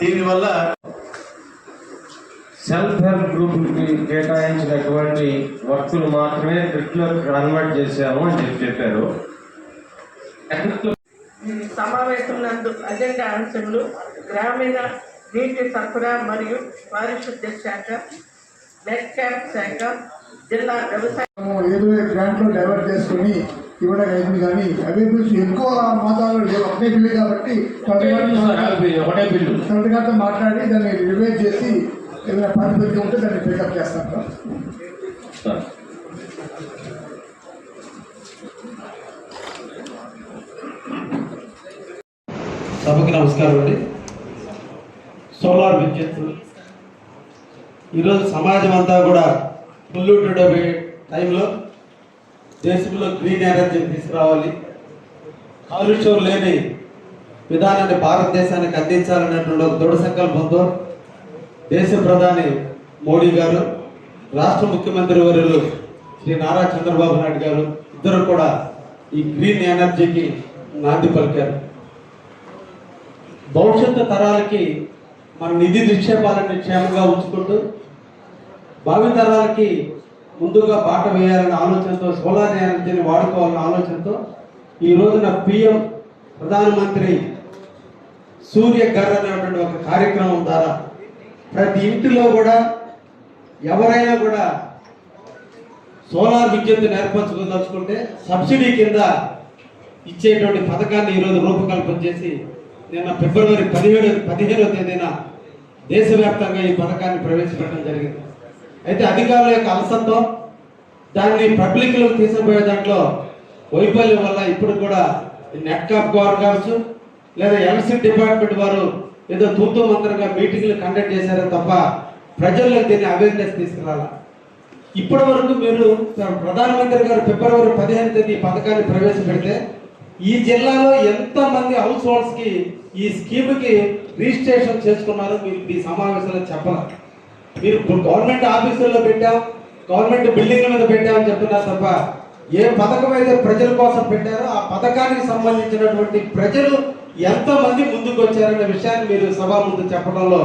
దీనివల్ల self help గ్రూప్కి కేటాయించినటువంటి వర్కులు మాత్రమే ట్రిప్లో కన్వర్ట్ చేశాము అని చెప్పి చెప్పారు. ఈ సమావేశం నందు అజెండా అంశములు గ్రామీణ నీటి సరఫరా మరియు పారిశుద్ధ్య శాఖ నెట్ క్యాంప్ శాఖ జిల్లా వ్యవసాయ గ్రాంట్లో డైవర్ట్ చేసుకుని ఇవ్వడం అయింది కానీ అవైలబుల్స్ ఎక్కువ మోతాదులో లేవు. ఒకటే బిల్లు కాబట్టి ఒకటే బిల్లు గారితో మాట్లాడి దాన్ని రివైజ్ చేసి ఏదైనా పద్ధతి ఉంటే దాన్ని పికప్ చేస్తాం సార్. సభకి నమస్కారం అండి. సోలార్ విద్యుత్. ఈరోజు సమాజం అంతా కూడా పొల్యూటెడ్ అయ్యే టైంలో దేశంలో గ్రీన్ ఎనర్జీని తీసుకురావాలి. కాలుష్యం లేని విధానాన్ని భారతదేశానికి అందించాలనేటువంటి ఒక దృఢ సంకల్పంతో దేశ ప్రధాని మోడీ గారు రాష్ట్ర ముఖ్యమంత్రి వర్యులు శ్రీ నారా చంద్రబాబు నాయుడు గారు ఇద్దరు కూడా ఈ గ్రీన్ ఎనర్జీకి నాంది పలికారు. భవిష్యత్తు తరాలకి మన నిధి నిక్షేపాలను క్షేమంగా ఉంచుకుంటూ భావి తరాలకి ముందుగా బాట వేయాలనే ఆలోచనతో సోలార్ ఎనర్జీని వాడుకోవాలనే ఆలోచనతో ఈ రోజున పిఎం ప్రధానమంత్రి సూర్య గర్ అనేటువంటి ఒక కార్యక్రమం ద్వారా ప్రతి ఇంటిలో కూడా ఎవరైనా కూడా సోలార్ విద్యుత్ నేర్పరచుకోదలుచుకుంటే సబ్సిడీ కింద ఇచ్చేటువంటి పథకాన్ని ఈరోజు రూపకల్పన చేసి నిన్న ఫిబ్రవరి పదిహేడు పదిహేనవ తేదీన దేశవ్యాప్తంగా ఈ పథకాన్ని ప్రవేశపెట్టడం జరిగింది. అయితే అధికారుల యొక్క అలసత్వం దాన్ని పబ్లిక్లో తీసుకుపోయే దాంట్లో వైఫల్యం వల్ల ఇప్పుడు కూడా నెట్ కాప్ వారు కావచ్చు లేదా ఎలక్ట్రిసిటీ డిపార్ట్మెంట్ వారు ఏదో తూతూ మంత్రంగా మీటింగ్లు కండక్ట్ చేశారో తప్ప ప్రజల్లో దీన్ని అవేర్నెస్ తీసుకురాలా? ఇప్పటి వరకు మీరు ప్రధానమంత్రి గారు ఫిబ్రవరి పదిహేను తేదీ పథకాన్ని ప్రవేశపెడితే ఈ జిల్లాలో ఎంతమంది హౌస్ హోల్డ్స్కి ఈ స్కీమ్కి రిజిస్ట్రేషన్ చేసుకున్నారో మీరు ఈ సమావేశంలో చెప్పాలి? మీరు గవర్నమెంట్ ఆఫీసుల్లో పెట్టాం గవర్నమెంట్ బిల్డింగ్ల మీద పెట్టామని చెప్తున్నారు తప్ప ఏ పథకం అయితే ప్రజల కోసం పెట్టారో ఆ పథకానికి సంబంధించినటువంటి ప్రజలు ఎంతమంది ముందుకు వచ్చారనే విషయాన్ని మీరు సభా ముందు చెప్పడంలో